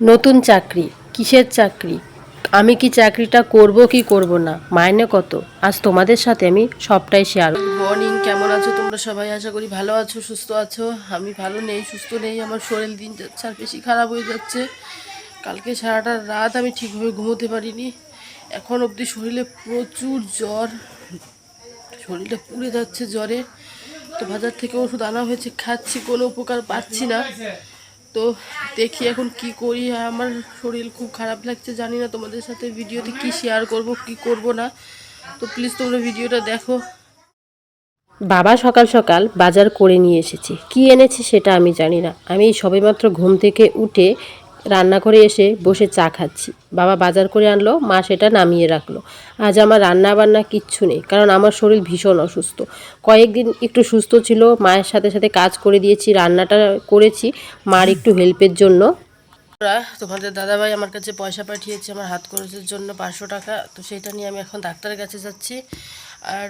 নতুন চাকরি, কিসের চাকরি? আমি কি চাকরিটা করব কি করব না? মাইনে কত? আজ তোমাদের সাথে আমি সবটাই শেয়ার মর্নিং কেমন আছো তোমরা সবাই? আশা করি ভালো আছো, সুস্থ আছো। আমি ভালো নেই, সুস্থ নেই। আমার শরীর দিন যাচ্ছে আর বেশি খারাপ হয়ে যাচ্ছে। কালকে সারাটা রাত আমি ঠিকভাবে ঘুমোতে পারিনি। এখন অবধি শরীরে প্রচুর জ্বর। শরীরটা পুড়ে যাচ্ছে জ্বরে। তো বাজার থেকে ওষুধ আনা হয়েছে, খাচ্ছি, কোনো উপকার পাচ্ছি না। তো দেখি এখন কি করি। আমার শরীর খুব খারাপ লাগছে, জানি না তোমাদের সাথে ভিডিওতে কি শেয়ার করব, কি করব না। তো প্লিজ তোমরা ভিডিওটা দেখো। বাবা সকাল সকাল বাজার করে নিয়ে এসেছি। কি এনেছে সেটা আমি জানি না। আমি সবেমাত্র ঘুম থেকে উঠে রান্না করে এসে বসে চা খাচ্ছি। বাবা বাজার করে আনলো, মা সেটা নামিয়ে রাখল। আজ আমার রান্না বান্না কিচ্ছু নেই, কারণ আমার শরীর ভীষণ অসুস্থ। কয়েকদিন একটু সুস্থ ছিল, মায়ের সাথে সাথে কাজ করে দিয়েছি, রান্নাটা করেছি, মার একটু হেল্পের জন্য। তোমাদের দাদাভাই আমার কাছে পয়সা পাঠিয়েছে, আমার হাত খরচের জন্য পাঁচশো টাকা, তো সেটা নিয়ে আমি এখন ডাক্তারের কাছে যাচ্ছি। আর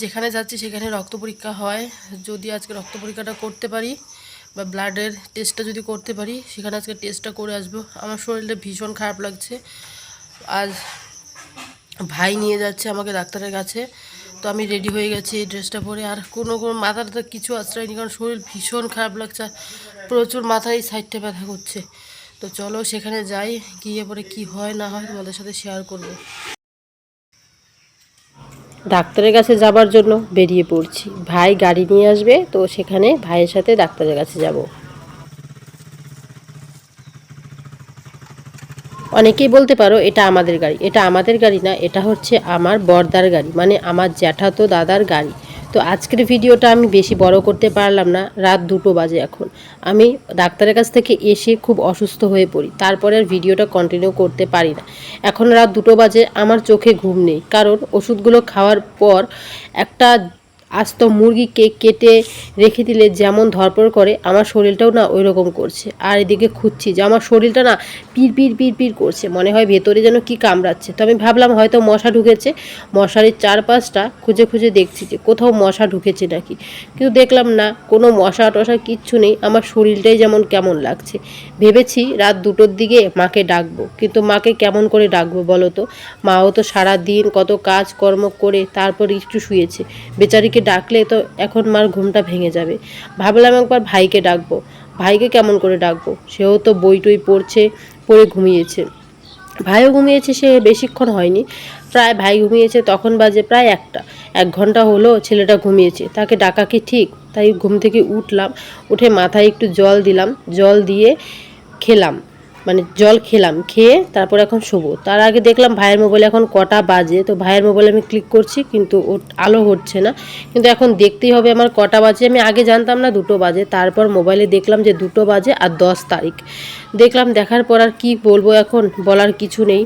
যেখানে যাচ্ছি সেখানে রক্ত পরীক্ষা হয়। যদি আজকে রক্ত পরীক্ষাটা করতে পারি বা ব্লাডের টেস্টটা যদি করতে পারি, সেখানে আজকে টেস্টটা করে আসব। আমার শরীরটা ভীষণ খারাপ লাগছে। আজ ভাই নিয়ে যাচ্ছে আমাকে ডাক্তারের কাছে। তো আমি রেডি হয়ে গেছি এই ড্রেসটা পরে। আর কোনো কোনো মাথাটা কিছু আশ্রয় নেই কারণ শরীর ভীষণ খারাপ লাগছে। আর প্রচুর মাথায় সাইডটা ব্যথা করছে। তো চলো সেখানে যাই, গিয়ে পরে কি হয় না হয় তোমাদের সাথে শেয়ার করব। ডাক্তারের কাছে যাবার জন্য বেরিয়ে পড়ছি। ভাই গাড়ি নিয়ে আসবে, তো সেখানে ভাইয়ের সাথে ডাক্তারের কাছে যাব। অনেকেই বলতে পারো, এটা আমাদের গাড়ি। এটা আমাদের গাড়ি না, এটা হচ্ছে আমার বর্দার গাড়ি মানে আমার জ্যাঠাতো দাদার গাড়ি। তো আজকের ভিডিওটা আমি বেশি বড় করতে পারলাম না। রাত দুটো বাজে এখন। আমি ডাক্তারের কাছ থেকে এসে খুব অসুস্থ হয়ে পড়ি। তারপরে আর ভিডিওটা কন্টিনিউ করতে পারি না। এখন রাত দুটো বাজে, আমার চোখে ঘুম নেই। কারণ ওষুধগুলো খাওয়ার পর একটা আস্ত মুরগিকে কেটে রেখে দিলে যেমন ধরপড় করে, আমার শরীরটাও না ওই রকম করছে। আর এদিকে খুঁজছি যে আমার শরীরটা না পির পির পির পির করছে, মনে হয় ভেতরে যেন কি কামড়াচ্ছে। তো আমি ভাবলাম হয়তো মশা ঢুকেছে, মশারির চারপাশটা খুঁজে খুঁজে দেখছি যে কোথাও মশা ঢুকেছে নাকি। কিন্তু দেখলাম না, কোনো মশা টশা কিচ্ছু নেই, আমার শরীরটাই যেমন কেমন লাগছে। ভেবেছি রাত দুটোর দিকে মাকে ডাকবো, কিন্তু মাকে কেমন করে ডাকবো বলো তো? মাও তো সারা দিন কত কাজ কর্ম করে তারপর একটু শুয়েছে। বেচারিকে ডাকলে তো এখন মার ঘুমটা ভেঙে যাবে। ভাবলাম একবার ভাইকে ডাকবো। ভাইকে কেমন করে ডাকবো? সেও তো বই টই পড়ছে, পড়ে ঘুমিয়েছে। ভাইও ঘুমিয়েছে, সে বেশিক্ষণ হয়নি। প্রায় ভাই ঘুমিয়েছে, তখন বাজে প্রায় একটা। এক ঘণ্টা হলো, ছেলেটা ঘুমিয়েছে। তাকে ডাকা কি ঠিক? তাই ঘুম থেকে উঠলাম, উঠে মাথায় একটু জল দিলাম, জল দিয়ে খেলাম। মানে জল খেলাম, খেয়ে তারপর এখন শোবো। তার আগে দেখলাম ভাইয়ের মোবাইলে এখন কটা বাজে, তো ভাইয়ের মোবাইলে আমি ক্লিক করছি, কিন্তু আলো হচ্ছে না। কিন্তু এখন দেখতেই হবে আমার কটা বাজে, আমি আগে জানতাম না দুটো বাজে, তারপর মোবাইলে দেখলাম যে দুটো বাজে আর দশ তারিখ। দেখলাম দেখার পর আর কী বলব এখন, বলার কিছু নেই।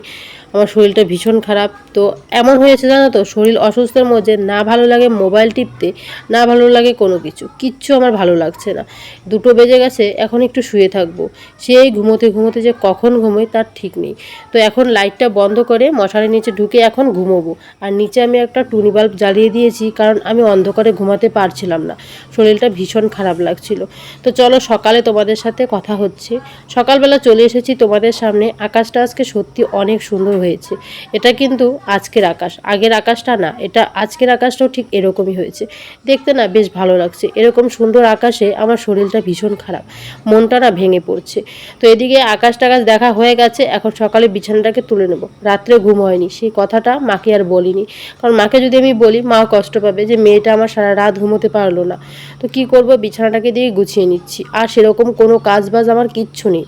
আমার শরীরটা ভীষণ খারাপ। তো এমন হয়েছে জানো তো, শরীর অসুস্থের মধ্যে না ভালো লাগে মোবাইল টিপতে, না ভালো লাগে কোনো কিছু, কিচ্ছু আমার ভালো লাগছে না। দুটো বেজে গেছে, এখন একটু শুয়ে থাকব। সেই ঘুমোতে ঘুমোতে যে কখন ঘুমোই তার ঠিক নেই। তো এখন লাইটটা বন্ধ করে মশারির নিচে ঢুকে এখন ঘুমোবো। আর নিচে আমি একটা টুনি বাল্ব জ্বালিয়ে দিয়েছি, কারণ আমি অন্ধকারে ঘুমাতে পারছিলাম না। শরীরটা ভীষণ খারাপ লাগছিল। তো চলো সকালে তোমাদের সাথে কথা হচ্ছে। সকালবেলা চলে এসেছি তোমাদের সামনে। আকাশটা আজকে সত্যি অনেক সুন্দর হয়েছে। এটা কিন্তু আজকের আকাশ। আগের আকাশটা না, এটা আজকের আকাশটাও ঠিক এরকমই হয়েছে। দেখতে না বেশ ভালো লাগছে। এরকম সুন্দর আকাশে আমার শরীরটা ভীষণ খারাপ। মনটা না ভেঙে পড়ছে। তো এদিকে আকাশ টাকাশ দেখা হয়ে গেছে। এখন সকালে বিছানাটাকে তুলে নেব। রাত্রে ঘুম হয়নি। সেই কথাটা মাকে আর বলিনি। কারণ মাকে যদি আমি বলি, মাও কষ্ট পাবে যে মেয়েটা আমার সারা রাত ঘুমোতে পারল না। তো কি করব? বিছানাটাকে দিয়ে গুছিয়ে নিচ্ছি। আর সেরকম কোনো কাজ বাজ আমার কিচ্ছু নেই।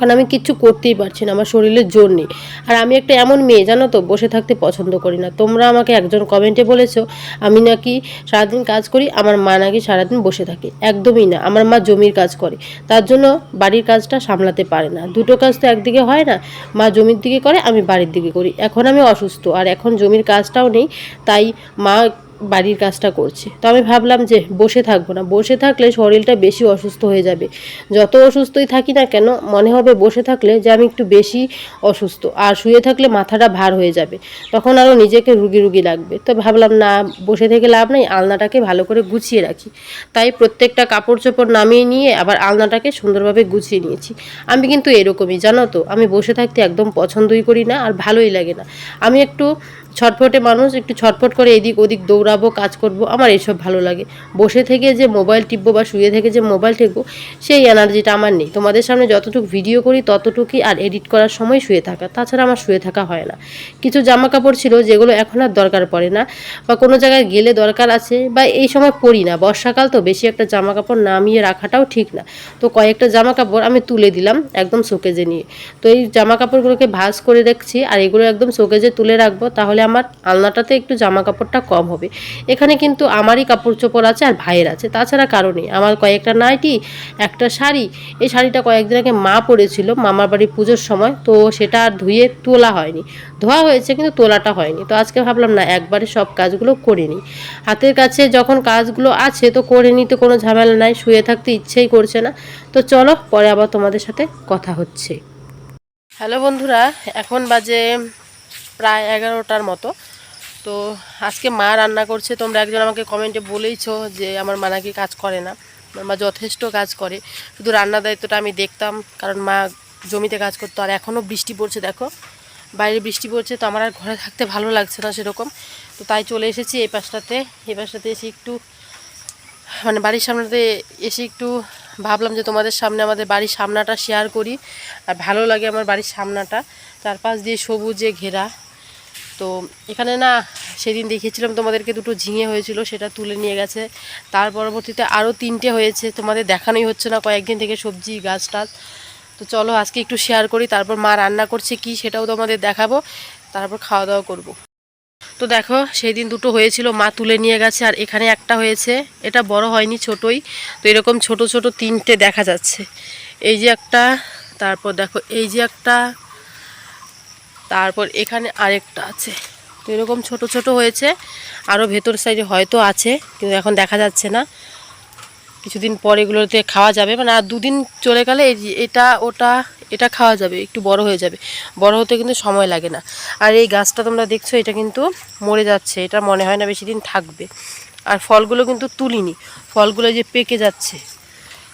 কারণ আমি কিচ্ছু করতেই পারছি না, আমার শরীরের জোর নেই। আর আমি একটা এমন মেয়ে, জানো তো, বসে থাকতে পছন্দ করি না। তোমরা আমাকে একজন কমেন্টে বলেছ, আমি নাকি সারাদিন কাজ করি, আমার মা নাকি সারাদিন বসে থাকে। একদমই না, আমার মা জমির কাজ করে। তার জন্য বাড়ির কাজটা সামলাতে পারে না। দুটো কাজ তো একদিকে হয় না, মা জমির দিকে করে, আমি বাড়ির দিকে করি। এখন আমি অসুস্থ, আর এখন জমির কাজটাও নেই, তাই মা বাড়ির কাজটা করছে। তো আমি ভাবলাম যে বসে থাকব না। বসে থাকলে শরীরটা বেশি অসুস্থ হয়ে যাবে। যত অসুস্থই থাকি না কেন, মনে হবে বসে থাকলে যে আমি একটু বেশি অসুস্থ। আর শুয়ে থাকলে মাথাটা ভার হয়ে যাবে। তখন আরও নিজেকে রুগী রুগী লাগবে। তো ভাবলাম, না, বসে থেকে লাভ নেই, আলনাটাকে ভালো করে গুছিয়ে রাখি। তাই প্রত্যেকটা কাপড় চোপড় নামিয়ে নিয়ে আবার আলনাটাকে সুন্দরভাবে গুছিয়ে নিয়েছি। আমি কিন্তু এরকমই, জানো তো? আমি বসে থাকতে একদম পছন্দই করি না আর ভালোই লাগে না। আমি একটু ছটফটে মানুষ একটু ছটফট করে এদিক ওদিক দৌড়াবো, কাজ করব, আমার এসব ভালো লাগে। বসে থেকে যে মোবাইল টিপবো বা শুয়ে থেকে যে মোবাইল টিপবো সেই এনার্জিটা আমার নেই। তোমাদের সামনে যতটুকু ভিডিও করি, ততটুকুই আর এডিট করার সময় শুয়ে থাকা। তাছাড়া আমার শুয়ে থাকা হয় না। কিছু জামা কাপড় ছিল যেগুলো এখন আর দরকার পড়ে না, বা কোনো জায়গায় গেলে দরকার আছে, বা এই সময় পরি না। বর্ষাকাল তো বেশি একটা জামা কাপড় নামিয়ে রাখাটাও ঠিক না। তো কয়েকটা জামা কাপড় আমি তুলে দিলাম একদম শোকেজে নিয়ে। তো এই জামা কাপড়গুলোকে ভাঁজ করে রাখছি, আর এগুলো একদম শোকেজে তুলে রাখব, তাহলে আমার আলনাটাতে একটু জামা কাপড়টা কম হবে। এখানে কিন্তু আমারই কাপড় চোপড় আছে আর ভাইয়ের আছে, তাছাড়া কারণে আমার কয়েকটা নাইটি, একটা শাড়ি, এই শাড়িটা কয়েকদিন আগে মা পরেছিল মামার বাড়ি পুজোর সময়, তো সেটা আর ধুয়ে তোলা হয়নি। ধোয়া হয়েছে কিন্তু তোলাটা হয়নি। তো আজকে ভাবলাম, না, একবারে সব কাজগুলো করে নিই। হাতের কাছে যখন কাজগুলো আছে তো করে নিতে কোনো ঝামেলা নাই, শুয়ে থাকতে ইচ্ছেই করছে না। তো চলো, পরে আবার তোমাদের সাথে কথা হচ্ছে। হ্যালো বন্ধুরা, এখন বাজে প্রায় এগারোটার মতো। তো আজকে মা রান্না করছে, তোমরা একজন আমাকে কমেন্টে বলেইছো যে আমার মা নাকি কাজ করে না। আমার মা যথেষ্ট কাজ করে। শুধু রান্নার দায়িত্বটা আমি দেখতাম, কারণ মা জমিতে কাজ করতো, আর এখনও বৃষ্টি পড়ছে, দেখো। বাইরে বৃষ্টি পড়ছে, তো আমার আর ঘরে থাকতে ভালো লাগছে না সেরকম। তো তাই চলে এসেছি এই পাশটাতে। এই পাশটাতে এসে একটু মানে বাড়ির সামনেতে এসে একটু ভাবলাম যে তোমাদের সামনে আমাদের বাড়ির সামনাটা শেয়ার করি। আর ভালো লাগে আমার বাড়ির সামনাটা। চারপাশ দিয়ে সবুজে ঘেরা। তো এখানে না সেদিন দেখিয়েছিলাম তোমাদেরকে দুটো ঝিঙে হয়েছিল, সেটা তুলে নিয়ে গেছে। তার পরবর্তীতে আরও তিনটে হয়েছে, তোমাদের দেখানোই হচ্ছে না কয়েকদিন থেকে সবজি, গাছ টাছ। তো চলো আজকে একটু শেয়ার করি, তারপর মা রান্না করছে কি সেটাও তোমাদের দেখাবো, তারপর খাওয়া দাওয়া করব। তো দেখো সেই দিন দুটো হয়েছিল, মা তুলে নিয়ে গেছে, আর এখানে একটা হয়েছে, এটা বড় হয়নি, ছোটই। তো এরকম ছোট ছোট তিনটে দেখা যাচ্ছে। এই যে একটা, তারপর দেখো, এই যে একটা তারপর এখানে আরেকটা আছে। তো এরকম ছোট ছোট হয়েছে। আরও ভেতর সাইডে হয়তো আছে, কিন্তু এখন দেখা যাচ্ছে না। কিছুদিন পর এগুলোতে খাওয়া যাবে। মানে আর দুদিন চলে গেলে এটা, ওটা, এটা খাওয়া যাবে, একটু বড় হয়ে যাবে। বড় হতে কিন্তু সময় লাগে না। আর এই গাছটা তোমরা দেখছ, এটা কিন্তু মরে যাচ্ছে। এটা মনে হয় না বেশি দিন থাকবে। আর ফলগুলো কিন্তু তুলিনি। ফলগুলো যে পেকে যাচ্ছে।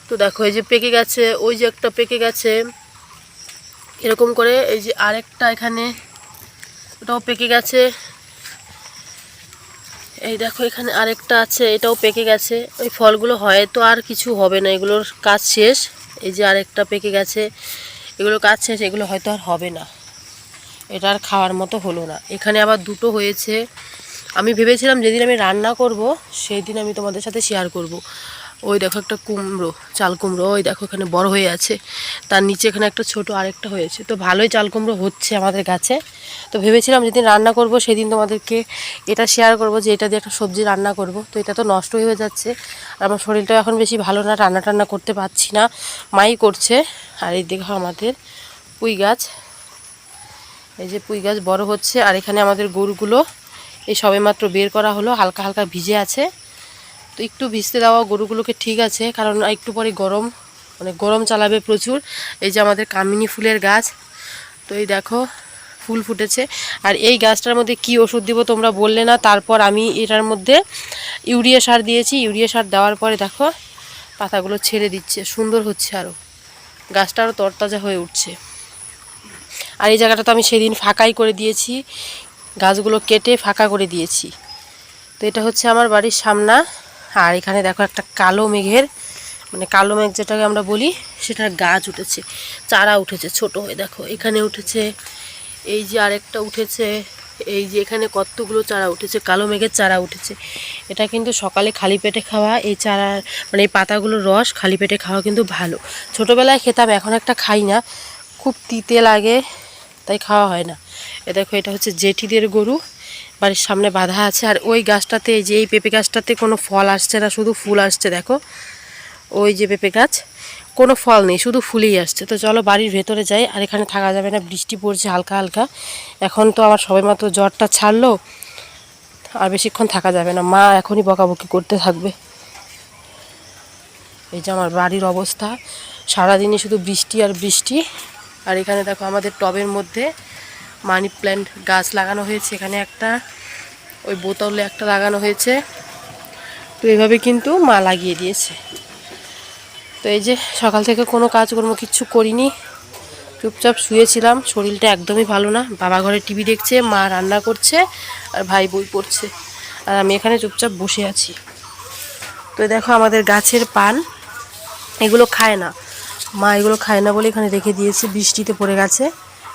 তো দেখো, এই যে পেকে গেছে, ওই যে একটা পেকে গেছে। এরকম করে, এই যে আরেকটা এখানে, ওটাও পেকে গেছে। এই দেখো, এখানে আরেকটা আছে, এটাও পেকে গেছে। ওই ফলগুলো হয়তো আর কিছু হবে না, এগুলোর কাজ শেষ। এই যে আরেকটা পেকে গেছে এগুলো কাজ শেষ, এগুলো হয়তো আর হবে না। এটা আর খাওয়ার মতো হলো না। এখানে আবার দুটো হয়েছে। আমি ভেবেছিলাম যেদিন আমি রান্না করব সেই দিন আমি তোমাদের সাথে শেয়ার করব। ওই দেখো একটা কুমড়ো, চাল কুমড়ো, ওই দেখো এখানে বড় হয়ে আছে। তার নিচে এখানে একটা ছোট আরেকটা হয়েছে। তো ভালোই চাল কুমড়ো হচ্ছে আমাদের গাছে। তো ভেবেছিলাম যেদিন রান্না করব, সেদিন তোমাদেরকে এটা শেয়ার করব যে এটা দিয়ে একটা সবজি রান্না করব। তো এটা তো নষ্ট হয়ে যাচ্ছে। আর আমার শরীরটাও এখন বেশি ভালো না, রান্না টান্না করতে পারছি না। মাই করছে। আর এই দেখো আমাদের পুঁই গাছ। এই যে পুঁই গাছ বড় হচ্ছে। আর এখানে আমাদের গরুগুলো, এই সবেমাত্র বের করা হলো। হালকা হালকা ভিজে আছে। তো একটু ভিজতে দেওয়া গরুগুলোকে ঠিক আছে, কারণ একটু পরে গরম মানে গরম চালাবে প্রচুর। এই যে আমাদের কামিনী ফুলের গাছ, তো এই দেখো, ফুল ফুটেছে। আর এই গাছটার মধ্যে কি ওষুধ দিব তোমরা বললে না, তারপর আমি এটার মধ্যে ইউরিয়া সার দিয়েছি। ইউরিয়া সার দেওয়ার পরে দেখো, পাতাগুলো ছেড়ে দিচ্ছে, সুন্দর হচ্ছে আরও গাছটা আরও তরতাজা হয়ে উঠছে। আর এই জায়গাটা তো আমি সেদিন ফাঁকাই করে দিয়েছি, গাছগুলো কেটে ফাঁকা করে দিয়েছি। তো এটা হচ্ছে আমার বাড়ির সামনা। আর এখানে দেখো একটা কালো মেঘের মানে কালো মেঘ যেটাকে আমরা বলি, সেটার গাছ উঠেছে, চারা উঠেছে, ছোট হয়ে দেখো, এখানে উঠেছে, এই যে আরেকটা উঠেছে, এই যে এখানে কতগুলো চারা উঠেছে, কালো মেঘের চারা উঠেছে, এটা কিন্তু সকালে খালি পেটে খাওয়া, এই চারার মানে এই পাতাগুলোর রস খালি পেটে খাওয়া কিন্তু ভালো। ছোটোবেলায় খেতাম, এখন একটা খাই না, খুব তিতে লাগে, তাই খাওয়া হয় না। এ দেখো, এটা হচ্ছে জেঠিদের গরু বাড়ির সামনে বাঁধা আছে। আর ওই গাছটাতে যে এই পেঁপে গাছটাতে কোনো ফল আসছে না, শুধু ফুল আসছে, দেখো। ওই যে পেঁপে গাছ, কোনো ফল নেই, শুধু ফুলেই আসছে। তো চলো বাড়ির ভেতরে যাই, আর এখানে থাকা যাবে না, বৃষ্টি পড়ছে হালকা হালকা। এখন তো আমার সবেমাত্র জ্বরটা ছাড়লো, আর বেশিক্ষণ থাকা যাবে না। মা এখনই বকাবকি করতে থাকবে। এই যে আমার বাড়ির অবস্থা, সারাদিনই শুধু বৃষ্টি আর বৃষ্টি। আর এখানে দেখো আমাদের টবের মধ্যে মানি প্ল্যান্ট গাছ লাগানো হয়েছে এখানে একটা, ওই বোতলে একটা লাগানো হয়েছে। তো এইভাবে কিন্তু মা লাগিয়ে দিয়েছে। তো এই যে সকাল থেকে কোনো কাজকর্ম কিচ্ছু করিনি, চুপচাপ শুয়েছিলাম, শরীরটা একদমই ভালো না। বাবা ঘরে টিভি দেখছে, মা রান্না করছে, আর ভাই বই পড়ছে। আর আমি এখানে চুপচাপ বসে আছি। তো দেখো আমাদের গাছের পান, এগুলো খায় না। মা এগুলো খায় না বলে এখানে রেখে দিয়েছে, বৃষ্টিতে পড়ে গেছে।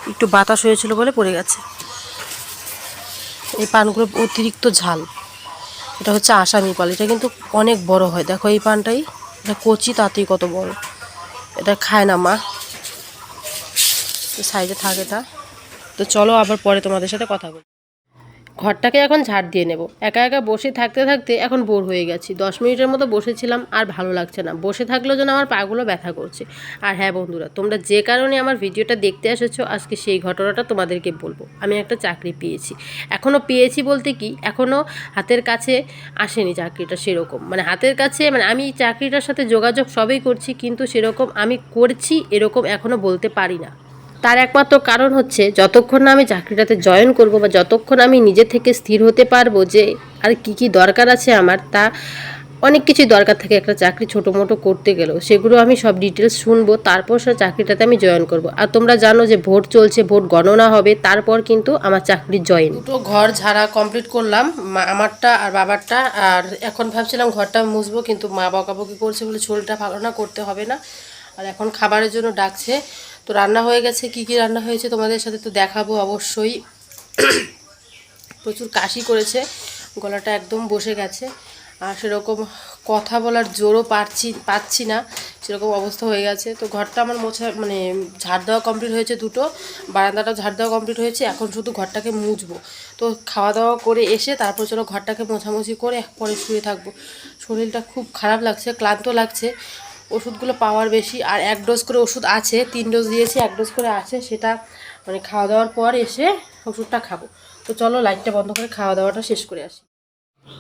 একটু বাতাস হয়েছিল বলে পড়ে গেছে। এই পানগুলো অতিরিক্ত ঝাল। এটা হচ্ছে আসামি পাল। এটা কিন্তু অনেক বড় হয়। দেখো এই পানটাই। এটা কচি, তাতেই কত বড়। এটা খায় না মা। সাইজে থাকে তা তো চলো আবার পরে তোমাদের সাথে কথা বলি। ঘরটাকে এখন ঝাড় দিয়ে নেব। একা একা বসে থাকতে থাকতে এখন বোর হয়ে গেছি। দশ মিনিটের মতো বসেছিলাম, আর ভালো লাগছে না। বসে থাকলেও যেন আমার পাগুলো ব্যথা করছে। আর হ্যাঁ বন্ধুরা, তোমরা যে কারণে আমার ভিডিওটা দেখতে এসেছ, আজকে সেই ঘটনাটা তোমাদেরকে বলব। আমি একটা চাকরি পেয়েছি। এখনও পেয়েছি বলতে কি এখনও হাতের কাছে আসেনি চাকরিটা সেরকম। মানে হাতের কাছে মানে আমি চাকরিটার সাথে যোগাযোগ সবই করছি, কিন্তু সেরকম আমি করছি এরকম এখনও বলতে পারি না। তার একমাত্র কারণ হচ্ছে, যতক্ষণ না আমি চাকরিটাতে জয়েন করব বা যতক্ষণ আমি নিজে থেকে স্থির হতে পারব যে আর কি কি দরকার আছে আমার, তা অনেক কিছুই দরকার থাকে একটা চাকরি ছোটো মোটো করতে গেলেও। সেগুলো আমি সব ডিটেলস শুনব, তারপর সে চাকরিটাতে আমি জয়েন করব। আর তোমরা জানো যে ভোট চলছে, ভোট গণনা হবে, তারপর কিন্তু আমার চাকরির জয়েন দুটো ঘর ঝাড়া কমপ্লিট করলাম আমারটা আর বাবারটা, আর এখন ভাবছিলাম ঘরটা মুছবো, কিন্তু মা বকাবকি করছে বলে শরীরটা ভালো না, করতে হবে না। আর এখন খাবারের জন্য ডাকছে। তো রান্না হয়ে গেছে, কি কি রান্না হয়েছে তোমাদের সাথে তো দেখাবো অবশ্যই। প্রচুর কাশি করেছে, গলাটা একদম বসে গেছে। আর সেরকম কথা বলার জোরও পারছি, পাচ্ছি না, সেরকম অবস্থা হয়ে গেছে। তো ঘরটা আমার মোছা মানে ঝাড় দেওয়া কমপ্লিট হয়েছে দুটো বারান্দাটা ঝাড় দেওয়া কমপ্লিট হয়েছে, এখন শুধু ঘরটাকে মুছবো। তো খাওয়া দাওয়া করে এসে তারপর চলো ঘরটাকে মোছামুছি করে পরে শুয়ে থাকব। শরীরটা খুব খারাপ লাগছে, ক্লান্ত লাগছে ওষুধগুলো পাওয়ার বেশি। আর এক ডোজ করে ওষুধ আছে, তিন ডোজ দিয়েছি, এক ডোজ করে আছে, সেটা মানে খাওয়া দাওয়ার পর এসে ওষুধটা খাব। তো চলো লাইটটা বন্ধ করে খাওয়া দাওয়াটা শেষ করে আসি।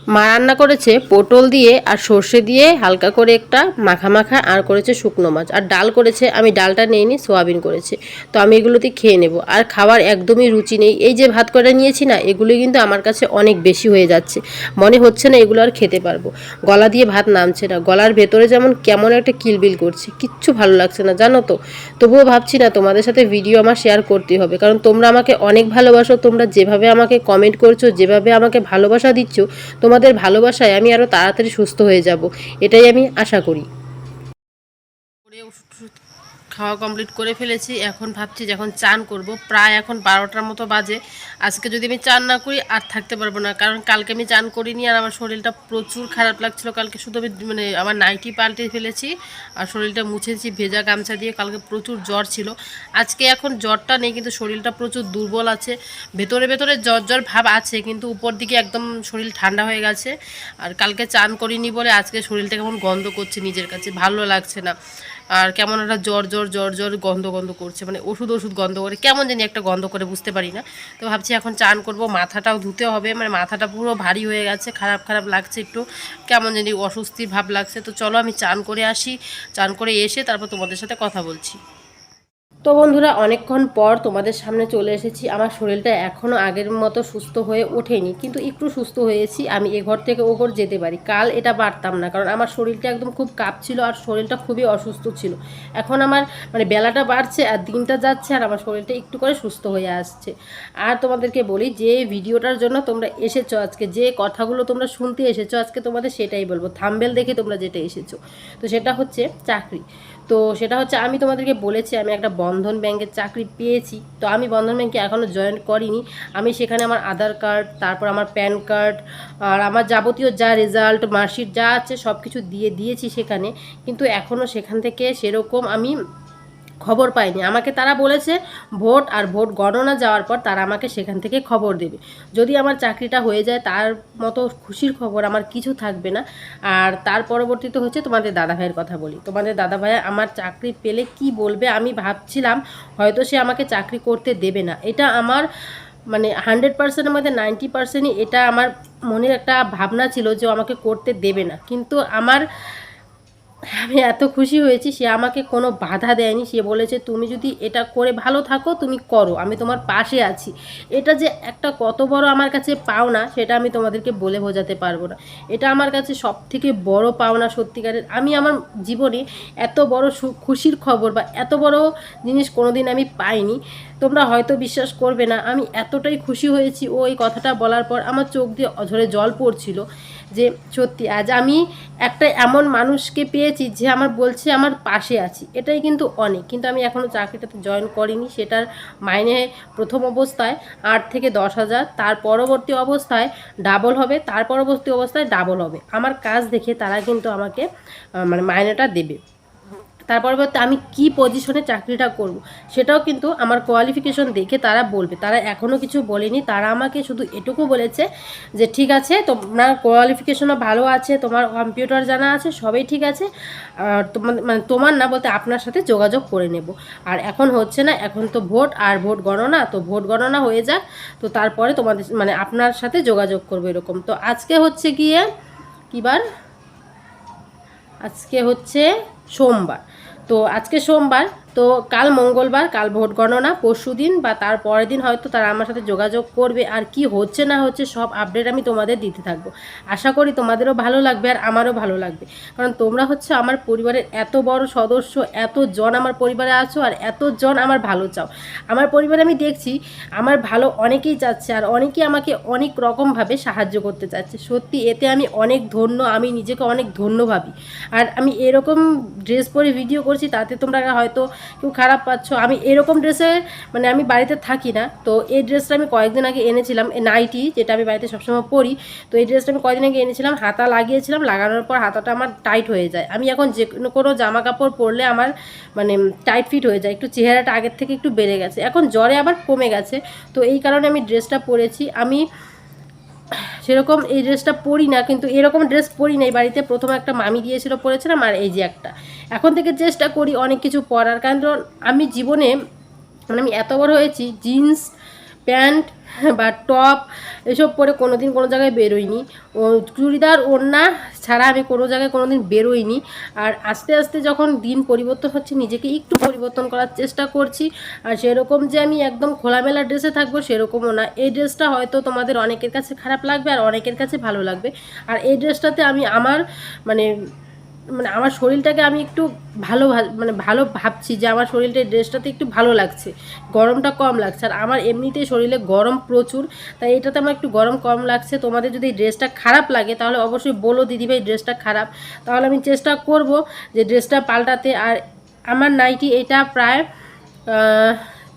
মা রান্না করেছে পটল দিয়ে আর সর্ষে দিয়ে হালকা করে একটা মাখা মাখা আর করেছে শুকনো মাছ। আর ডাল করেছে, আমি ডালটা নিইনি, সোয়াবিন করেছে। তো আমি এগুলোতে খেয়ে নেব। আর খাবার একদমই রুচি নেই। এই যে ভাত কটা নিয়েছি না এগুলো কিন্তু আমার কাছে অনেক বেশি হয়ে যাচ্ছে। মনে হচ্ছে না এগুলো আর খেতে পারব। গলা দিয়ে ভাত নামছে না। গলার ভেতরে যেমন কেমন একটা কিলবিল করছে। কিচ্ছু ভালো লাগছে না, জানো তো? তবুও ভাবছি না তোমাদের সাথে ভিডিও আমার শেয়ার করতে হবে। কারণ তোমরা আমাকে অনেক ভালোবাসো। তোমরা যেভাবে আমাকে কমেন্ট করছ, যেভাবে আমাকে ভালোবাসা দিচ্ছ তোমাদের ভালোবাসায় আমি আরও তাড়াতাড়ি সুস্থ হয়ে যাব এটাই আমি আশা করি। খাওয়া কমপ্লিট করে ফেলেছি। এখন ভাবছি যখন চান করব, প্রায় এখন বারোটার মতো বাজে। আজকে যদি আমি চান না করি, আর থাকতে পারব না। কারণ কালকে আমি চান করিনি আর আমার শরীরটা প্রচুর খারাপ লাগছিল। কালকে শুধু আমি মানে আমার নাইটি পাল্টে ফেলেছি আর শরীরটা মুছেছি, ভেজা গামছা দিয়ে। কালকে প্রচুর জ্বর ছিল। আজকে এখন জ্বরটা নেই, কিন্তু শরীরটা প্রচুর দুর্বল আছে। ভেতরে ভেতরে জ্বর জ্বর ভাব আছে, কিন্তু উপর দিকে একদম শরীর ঠান্ডা হয়ে গেছে। আর কালকে চান করিনি বলে আজকে শরীরটা কেমন গন্ধ করছে নিজের কাছে। ভালো লাগছে না। আর কেমন একটা জ্বর জ্বর জ্বর জ্বর গন্ধ গন্ধ করছে। মানে ওষুধ ওষুধ গন্ধ করে কেমন জানি একটা গন্ধ করে বুঝতে পারি না। তো ভাবছি এখন চান করব, মাথাটাও ধুতে হবে। মানে মাথাটা পুরো ভারী হয়ে গেছে, খারাপ খারাপ লাগছে একটু। কেমন জানি অস্বস্তির ভাব লাগছে। তো চলো আমি চান করে আসি, চান করে এসে তারপর তোমাদের সাথে কথা বলছি। তো বন্ধুরা, অনেকক্ষণ পর তোমাদের সামনে চলে এসেছি। আমার শরীরটা এখনও আগের মতো সুস্থ হয়ে ওঠেনি, কিন্তু একটু সুস্থ হয়েছি। আমি এ ঘর থেকে ও ঘর যেতে পারি। কাল এটা পারতাম না, কারণ আমার শরীরটা একদম খুব কাঁপছিল আর শরীরটা খুবই অসুস্থ ছিল। এখন আমার মানে বেলাটা বাড়ছে আর দিনটা যাচ্ছে আর আমার শরীরটা একটু করে সুস্থ হয়ে আসছে। আর তোমাদেরকে বলি, যে ভিডিওটার জন্য তোমরা এসেছ আজকে, যে কথাগুলো তোমরা শুনতে এসেছ আজকে তোমাদের সেটাই বলব। থাম্বেল দেখে তোমরা যেটা এসেছ। তো সেটা হচ্ছে চাকরি। তো সেটা হচ্ছে আমি তোমাদেরকে বলেছি, আমি একটা বন্ধন ব্যাংকের চাকরি পেয়েছি। তো আমি বন্ধন ব্যাংকে এখনও জয়েন করিনি। আমি সেখানে আমার আধার কার্ড, তারপর আমার প্যান কার্ড আর আমার যাবতীয় যা রেজাল্ট মার্কশিট যা আছে সব কিছু দিয়ে দিয়েছি সেখানে। কিন্তু এখনও সেখান থেকে সেরকম আমি খবর পাইনি আমাকে তারা বলেছে, ভোট আর ভোট গণনা যাওয়ার পর তারা আমাকে সেখান থেকে খবর দেবে। যদি আমার চাকরিটা হয়ে যায়, তার মতো খুশির খবর আমার কিছু থাকবে না। আর তার পরবর্তীতে হচ্ছে তোমাদের দাদাভাইয়ের কথা বলি। তোমাদের দাদা ভাই আমার চাকরি পেলে কি বলবে আমি ভাবছিলাম, হয়তো সে আমাকে চাকরি করতে দেবে না। এটা আমার মানে হান্ড্রেড পার্সেন্টের মধ্যে নাইনটি পার্সেন্টই এটা আমার মনের একটা ভাবনা ছিল যে আমাকে করতে দেবে না। কিন্তু আমার আমি এত খুশি হয়েছি, সে আমাকে কোনো বাধা দেয়নি। সে বলেছে, তুমি যদি এটা করে ভালো থাকো, তুমি করো, আমি তোমার পাশে আছি। এটা যে একটা কত বড় আমার কাছে পাওনা, সেটা আমি তোমাদেরকে বলে বোঝাতে পারব না। এটা আমার কাছে সব থেকে বড় পাওনা সত্যিকারের। আমি আমার জীবনে এত বড় খুশির খবর বা এত বড় জিনিস কোনোদিন আমি পাইনি। তোমরা হয়তো বিশ্বাস করবে না, আমি এতটাই খুশি হয়েছি। ও এই কথাটা বলার পর আমার চোখ দিয়ে অঝরে জল পড়ছিল। যে সত্যি আজ আমি একটা এমন মানুষকে পেয়েছি যে আমার বলছে আমার পাশে আছি। এটাই কিন্তু অনেক। কিন্তু আমি এখনও চাকরিটাতে জয়েন করিনি, সেটার মাইনে প্রথম অবস্থায় আট থেকে দশ হাজার, তার পরবর্তী অবস্থায় ডাবল হবে, তার পরবর্তী অবস্থায় ডাবল হবে। আমার কাজ দেখে তারা কিন্তু আমাকে মানে মাইনেটা দেবে। তার পরবর্তী আমি কি পজিশনে চাকরিটা করব, সেটাও কিন্তু আমার কোয়ালিফিকেশন দেখে তারা বলবে। তারা এখনও কিছু বলেনি, তারা আমাকে শুধু এটুকু বলেছে যে, ঠিক আছে, তোমার কোয়ালিফিকেশনও ভালো আছে, তোমার কম্পিউটার জানা আছে, সবই ঠিক আছে, আর মানে তোমার না বলতে আপনার সাথে যোগাযোগ করে নেব। আর এখন হচ্ছে না, এখন তো ভোট, আর ভোট গণনা, তো ভোট গণনা হয়ে যাক, তো তারপরে তোমাদের মানে আপনার সাথে যোগাযোগ করব এরকম। তো আজকে হচ্ছে গিয়ে, কিবার? আজকে হচ্ছে সোমবার। তো আজকে সোমবার তো কাল মঙ্গলবার, কাল ভোট গণনা, পরশু দিন বা তার পরের দিন হয়তো তারা আমার সাথে যোগাযোগ করবে আর কি হচ্ছে না হচ্ছে সব আপডেট আমি তোমাদের দিতে থাকব। আশা করি তোমাদেরও ভালো লাগবে আর আমারও ভালো লাগবে। কারণ তোমরা হচ্ছে আমার পরিবারের এত বড় সদস্য, এত জন আমার পরিবারে আছো আর এত জন আমার ভালো চাও। আমার পরিবারে আমি দেখছি, আমার ভালো অনেকেই চাচ্ছে আর অনেকেই আমাকে অনেক রকমভাবে সাহায্য করতে চাচ্ছে। সত্যি এতে আমি অনেক ধন্য, আমি নিজেকে অনেক ধন্য ভাবি। আর আমি এরকম ড্রেস পরে ভিডিও করছি, তাতে তোমরা হয়তো কেউ খারাপ পাচ্ছ, আমি এরকম ড্রেসে মানে আমি বাড়িতে থাকি না, তো এই ড্রেসটা আমি কয়েকদিন আগে এনেছিলাম নাইটি যেটা আমি বাড়িতে সবসময় পরি, তো এই ড্রেসটা আমি কয়েকদিন আগে এনেছিলাম, হাতা লাগিয়েছিলাম, লাগানোর পর হাতাটা আমার টাইট হয়ে যায়। আমি এখন যে কোনো কোনো জামা কাপড় পরলে আমার মানে টাইট ফিট হয়ে যায়, একটু চেহারাটা আগের থেকে একটু বেড়ে গেছে, এখন জ্বরে আবার কমে গেছে, তো এই কারণে আমি ড্রেসটা পরেছি। আমি সেরকম এই ড্রেসটা পরি না, কিন্তু এরকম ড্রেস পরি নাই। বাড়িতে প্রথম একটা মামি দিয়েছিল পরেছিলাম, আর এই যে একটা। এখন থেকে চেষ্টা করি অনেক কিছু পরার, কারণ আমি জীবনে মানে আমি এত বড় হয়েছি, জিন্স প্যান্ট বা টপ এসব পরে কোনো দিন কোনো জায়গায় বেরোইনি। ও চুড়িদার, ওড়না ছাড়া আমি কোনো জায়গায় কোনো দিন বেরোইনি। আর আস্তে আস্তে যখন দিন পরিবর্তন হচ্ছে, নিজেকে একটু পরিবর্তন করার চেষ্টা করছি। আর সেরকম যে আমি একদম খোলামেলা ড্রেসে থাকব সেরকমও না। এই ড্রেসটা হয়তো তোমাদের অনেকের কাছে খারাপ লাগবে আর অনেকের কাছে ভালো লাগবে। আর এই ড্রেসটাতে আমি আমার মানে মানে আমার শরীরটাকে আমি একটু ভালো মানে ভালো ভাবছি যে আমার শরীরটা, ড্রেসটাতে একটু ভালো লাগছে। গরমটা কম লাগছে। আর আমার এমনিতেই শরীরে গরম প্রচুর, তাই এটাতে আমার একটু গরম কম লাগছে। তোমাদের যদি ড্রেসটা খারাপ লাগে, তাহলে অবশ্যই বলো দিদিভাই ড্রেসটা খারাপ। তাহলে আমি চেষ্টা করব যে ড্রেসটা পাল্টাতে। আর আমার নাইটি এটা প্রায়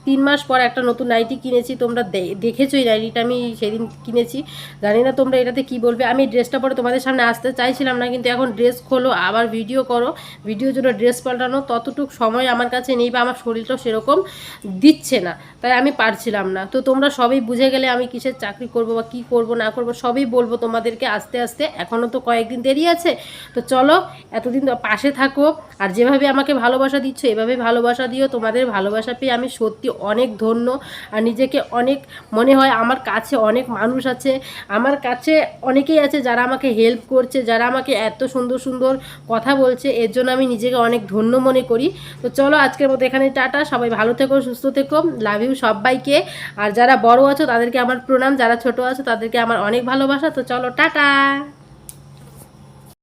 তিন মাস পর একটা নতুন নাইটি কিনেছি, তোমরা দেখেছ এই নাইটিটা আমি সেদিন কিনেছি। জানি না তোমরা এটাতে কি বলবে। আমি ড্রেসটা পরে তোমাদের সামনে আসতে চাইছিলাম না, কিন্তু এখন ড্রেস খোলো, আবার ভিডিও করো। ভিডিওর জন্য ড্রেস পাল্টানো, ততটুক সময় আমার কাছে নেই বা আমার শরীরটাও সেরকম দিচ্ছে না, তাই আমি পারছিলাম না। তো তোমরা সবই বুঝে গেলে আমি কিসের চাকরি করব বা কি করব, না করব, সবই বলব তোমাদেরকে আস্তে আস্তে। এখনও তো কয়েকদিন দেরি আছে। তো চলো, এতদিন পাশে থাকো, আর যেভাবে আমাকে ভালোবাসা দিচ্ছ, এভাবে ভালোবাসা দিও। তোমাদের ভালোবাসা পেয়ে আমি সত্যি অনেক ধন্য আর নিজেকে অনেক, মনে হয় আমার কাছে অনেক মানুষ আছে। আমার কাছে অনেকেই আছে যারা আমাকে হেল্প করছে, যারা আমাকে এত সুন্দর সুন্দর কথা বলছে। এর জন্য আমি নিজেকে অনেক ধন্য মনে করি। তো চলো আজকের মতো এখানে টাটা। সবাই ভালো থেকো, সুস্থ থেকো। লাভ ইউ সবাইকে। আর যারা বড় আছো তাদেরকে আমার প্রণাম, যারা ছোট আছো তাদেরকে আমার অনেক ভালোবাসা। তো চলো টাটা।